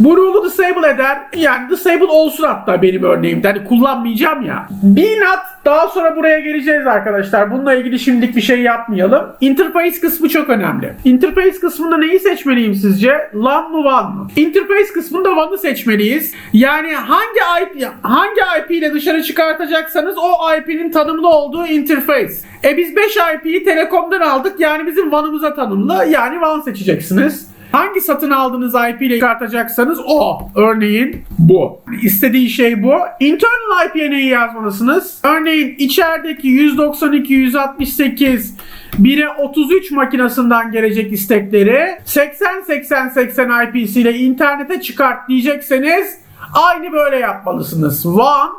Bu rule'u disable eder. Yani disable olsun hatta benim örneğimde. Hani kullanmayacağım ya. BNAT daha sonra buraya geleceğiz arkadaşlar. Bununla ilgili şimdilik bir şey yapmayalım. Interface kısmı çok önemli. Interface kısmında neyi seçmeliyim sizce? LAN mı WAN mı? Interface kısmında WAN'ı seçmeliyiz. Yani hangi IP hangi IP ile dışarı çıkartacaksanız o IP'nin tanımlı olduğu interface. E biz 5 IP'yi Telekom'dan aldık. Yani bizim WAN'ımıza tanımlı. Yani WAN seçeceksiniz. Hangi satın aldığınız IP ile çıkartacaksanız o. Örneğin bu. İstediği şey bu. Internal IP'ye neyi yazmalısınız? Örneğin içerideki 192, 168, 1'e 33 makinesinden gelecek istekleri 80, 80, 80 IP'siyle internete çıkart diyecekseniz aynı böyle yapmalısınız. WAN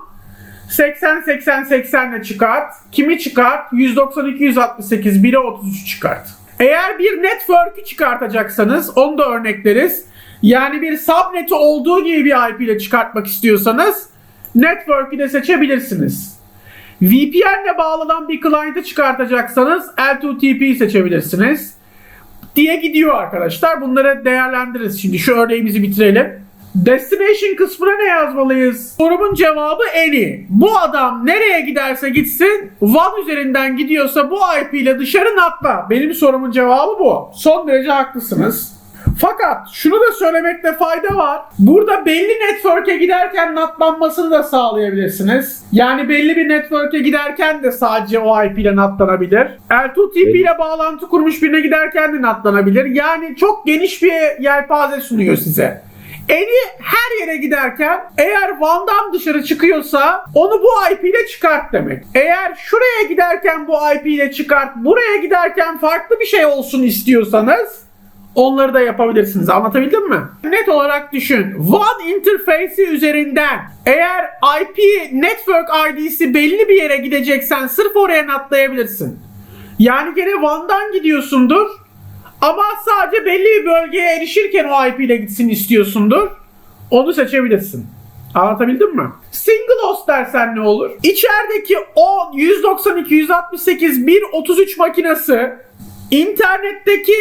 80 80 80 ile çıkart. Kimi çıkart? 192 168 1'e 33 çıkart. Eğer bir network'ü çıkartacaksanız onu da örnekleriz. Yani bir subnet'i olduğu gibi bir IP ile çıkartmak istiyorsanız network'ü de seçebilirsiniz. VPN ile bağlanan bir client'ı çıkartacaksanız L2TP'yi seçebilirsiniz. Diye gidiyor arkadaşlar. Bunları değerlendiririz. Şimdi şu örneğimizi bitirelim. Destination kısmına ne yazmalıyız? Sorumun cevabı any. Bu adam nereye giderse gitsin WAN üzerinden gidiyorsa bu IP ile dışarı natla. Benim sorumun cevabı bu. Son derece haklısınız. Fakat şunu da söylemekte fayda var. Burada belli network'e giderken natlanmasını da sağlayabilirsiniz. Yani belli bir network'e giderken de sadece o IP ile natlanabilir. L2TP ile bağlantı kurmuş birine giderken de natlanabilir. Yani çok geniş bir yelpaze sunuyor size. Eni her yere giderken eğer WAN'dan dışarı çıkıyorsa onu bu IP ile çıkart demek. Eğer şuraya giderken bu IP ile çıkart, buraya giderken farklı bir şey olsun istiyorsanız onları da yapabilirsiniz. Anlatabildim mi? Net olarak düşün. WAN interface'i üzerinden eğer IP network ID'si belli bir yere gideceksen sırf oraya atlayabilirsin. Yani gene WAN'dan gidiyorsundur. Ama sadece belli bir bölgeye erişirken o IP ile gitsin istiyorsundur. Onu seçebilirsin. Anlatabildim mi? Single host dersen ne olur? İçerideki 10, 192, 168, 1, 33 makinesi internetteki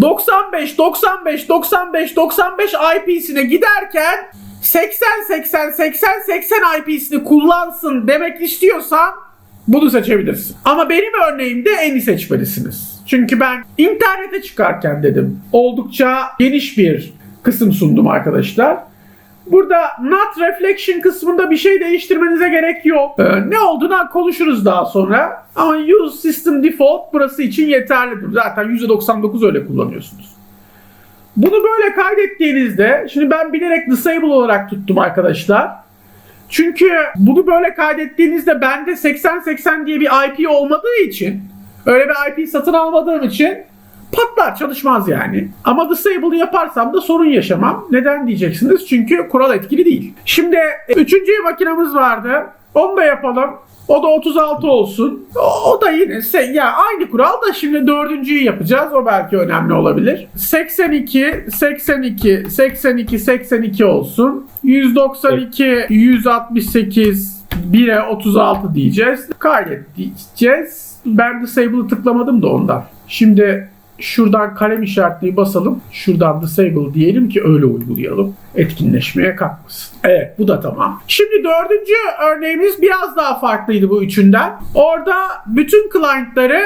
95, 95, 95, 95 IP'sine giderken 80, 80, 80, 80 IP'sini kullansın demek istiyorsan bunu seçebilirsin. Ama benim örneğimde eni seçmelisiniz. Çünkü ben internete çıkarken dedim. Oldukça geniş bir kısım sundum arkadaşlar. Burada not reflection kısmında bir şey değiştirmenize gerek yok. Ee, ne olduğuna konuşuruz daha sonra. Ama use system default burası için yeterlidir. Zaten %99 öyle kullanıyorsunuz. Bunu böyle kaydettiğinizde, şimdi ben bilerek disable olarak tuttum arkadaşlar. Çünkü bunu böyle kaydettiğinizde bende 80-80 diye bir IP olmadığı için öyle bir IP satın almadığım için patlar çalışmaz yani. Ama disable yaparsam da sorun yaşamam. Neden diyeceksiniz? Çünkü kural etkili değil. Şimdi e, üçüncü makinemiz vardı. Onu da yapalım. O da 36 olsun. O, o da yine se- ya aynı kural da şimdi dördüncüyü yapacağız. O belki önemli olabilir. 82, 82, 82, 82 olsun. 192, 168, 1'e 36 diyeceğiz. Kaydet diyeceğiz. Ben disable'ı tıklamadım da ondan. Şimdi şuradan kalem işaretliği basalım. Şuradan disable diyelim ki öyle uygulayalım. Etkinleşmeye kalkmasın. Evet bu da tamam. Şimdi dördüncü örneğimiz biraz daha farklıydı bu üçünden. Orada bütün client'ları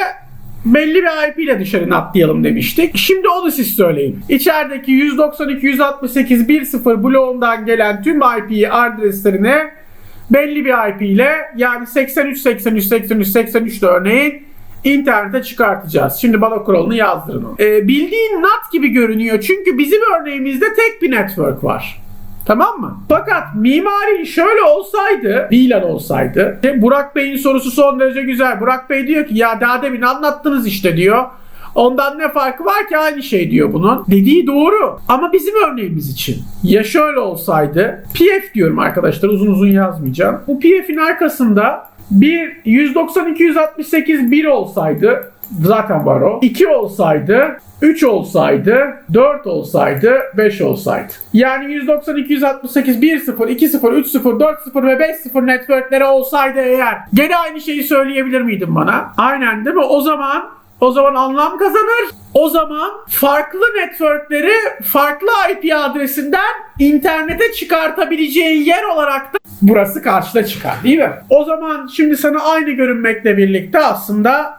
belli bir IP ile dışarı atlayalım demiştik. Şimdi onu siz söyleyin. İçerideki 192, 168, 10 bloğundan gelen tüm IP adreslerine belli bir IP ile yani 83, 83, 83, 83 de örneğin internete çıkartacağız. Şimdi bana kuralını yazdırın. Ee, bildiğin NAT gibi görünüyor çünkü bizim örneğimizde tek bir network var. Tamam mı? Fakat mimari şöyle olsaydı, VLAN olsaydı. işte Burak Bey'in sorusu son derece güzel. Burak Bey diyor ki ya daha demin anlattınız işte diyor. Ondan ne farkı var ki aynı şey diyor bunun. Dediği doğru. Ama bizim örneğimiz için. Ya şöyle olsaydı. PF diyorum arkadaşlar uzun uzun yazmayacağım. Bu PF'in arkasında bir 192 168 1 olsaydı zaten var o. 2 olsaydı 3 olsaydı, 4 olsaydı, 5 olsaydı. Yani 192, 168, 1, 0, 2, 0, 3, 0, 4, 0 ve 5, 0 networkleri olsaydı eğer gene aynı şeyi söyleyebilir miydin bana? Aynen değil mi? O zaman o zaman anlam kazanır. O zaman farklı networkleri farklı IP adresinden internete çıkartabileceği yer olarak da burası karşıda çıkar değil mi? O zaman şimdi sana aynı görünmekle birlikte aslında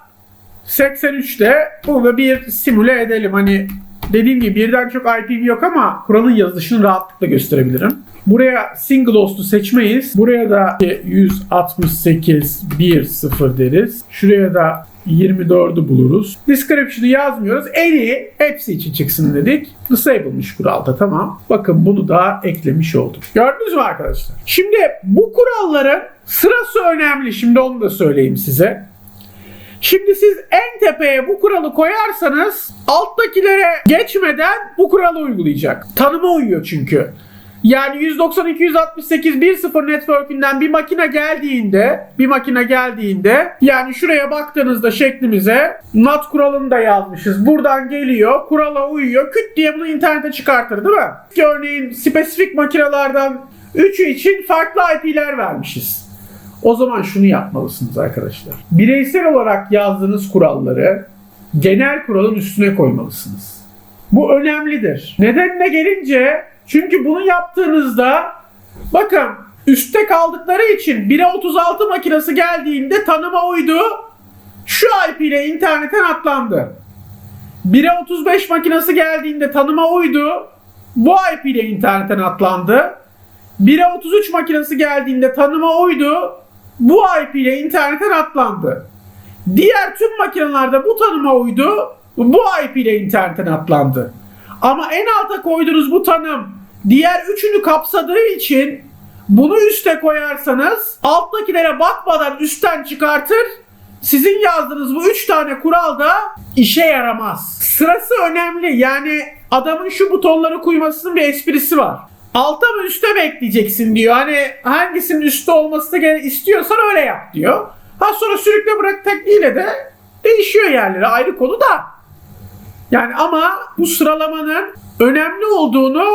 83'te bunu bir simüle edelim. Hani dediğim gibi birden çok IPv yok ama kuralın yazılışını rahatlıkla gösterebilirim. Buraya single host'u seçmeyiz. Buraya da 168.1.0 deriz. Şuraya da 24'ü buluruz. Description'ı yazmıyoruz. En iyi hepsi için çıksın dedik. Disable'mış kuralda tamam. Bakın bunu da eklemiş olduk. Gördünüz mü arkadaşlar? Şimdi bu kuralların sırası önemli. Şimdi onu da söyleyeyim size. Şimdi siz en tepeye bu kuralı koyarsanız alttakilere geçmeden bu kuralı uygulayacak. Tanıma uyuyor çünkü. Yani 192.168.1.0 network'ünden bir makine geldiğinde, bir makine geldiğinde yani şuraya baktığınızda şeklimize NAT kuralını da yazmışız. Buradan geliyor, kurala uyuyor. Küt diye bunu internete çıkartır değil mi? Örneğin spesifik makinelerden 3'ü için farklı IP'ler vermişiz. O zaman şunu yapmalısınız arkadaşlar. Bireysel olarak yazdığınız kuralları genel kuralın üstüne koymalısınız. Bu önemlidir. Nedenine gelince çünkü bunu yaptığınızda bakın üstte kaldıkları için 1'e 36 makinesi geldiğinde tanıma uydu. Şu IP ile internetten atlandı. 1'e 35 makinesi geldiğinde tanıma uydu. Bu IP ile internetten atlandı. 1'e 33 makinesi geldiğinde tanıma uydu. Bu IP ile internetten atlandı. Diğer tüm makinelerde bu tanıma uydu. Bu IP ile internetten atlandı. Ama en alta koyduğunuz bu tanım diğer üçünü kapsadığı için bunu üste koyarsanız alttakilere bakmadan üstten çıkartır. Sizin yazdığınız bu üç tane kural da işe yaramaz. Sırası önemli. Yani adamın şu butonları koymasının bir esprisi var. Alta mı üste mi ekleyeceksin diyor. Hani hangisinin üstte olmasını gene istiyorsan öyle yap diyor. Ha sonra sürükle bırak tekniğiyle de değişiyor yerleri ayrı konu da. Yani ama bu sıralamanın önemli olduğunu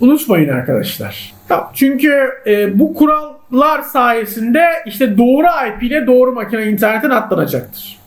unutmayın arkadaşlar. Çünkü e, bu kurallar sayesinde işte doğru IP ile doğru makine internetten atlanacaktır.